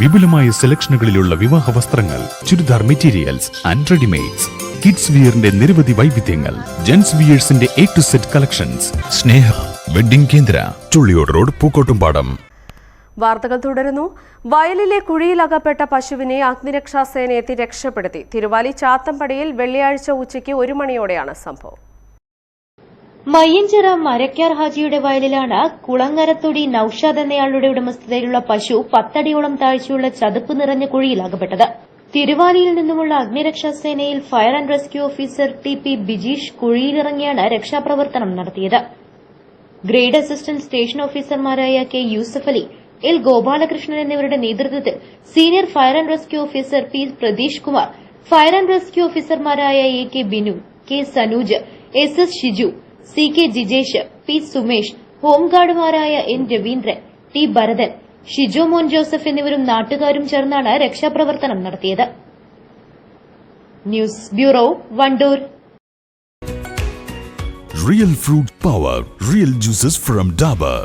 വിപുലമായ സെലക്ഷനുകളിലുള്ള വിവാഹ വസ്ത്രങ്ങൾ churidar materials and readymades kids വിയറിന്റെ നിരവധി വൈവിധ്യങ്ങൾ gents വിയേഴ്സിന്റെ A to set collections Sneha wedding Kendra Chulliyode road Pookkottumpadam. വാർത്തകൾ തുടരുന്നു. വയലിലെ കുഴിയിലകപ്പെട്ട പശുവിനെ അഗ്നിരക്ഷാസേന എത്തി രക്ഷപ്പെടുത്തി. തിരുവാലി ചാത്തമ്പടിയിൽ വെള്ളിയാഴ്ച ഉച്ചയ്ക്ക് ഒരു മണിയോടെയാണ് സംഭവം. മയ്യഞ്ചിറ മരക്കാർ ഹാജിയുടെ വയലിലാണ് കുളങ്ങരത്തൊടി നൌഷാദ് എന്നയാളുടെ ഉടമസ്ഥതയിലുള്ള പശു പത്തടിയോളം താഴ്ചയുള്ള ചതുപ്പ് നിറഞ്ഞ കുഴിയിൽ അകപ്പെട്ടത് തിരുവാലിയിൽ നിന്നുമുള്ള അഗ്നിരക്ഷാസേനയിൽ fire and rescue officer T P Bijeesh കുഴിയിലിറങ്ങിയാണ് രക്ഷാപ്രവർത്തനം നടത്തിയത്. ഗ്രേഡ് അസിസ്റ്റന്റ് സ്റ്റേഷൻ ഓഫീസർമാരായ കെ യൂസഫ് അലി എൽ ഗോപാലകൃഷ്ണൻ എന്നിവരുടെ നേതൃത്വത്തിൽ senior fire and rescue officer P Pratheesh Kumar fire and rescue ഓഫീസർമാരായ A K Binu K Sanuj S S Shiju C K Jijesh P Sumesh ഹോംഗാർഡുമാരായ N Raveendran T Bharathan Shijo Mon Joseph എന്നിവരും നാട്ടുകാരും ചേർന്നാണ് രക്ഷാപ്രവർത്തനം നടത്തിയത്. News bureau Wandoor. Real fruit power real juices from Dabur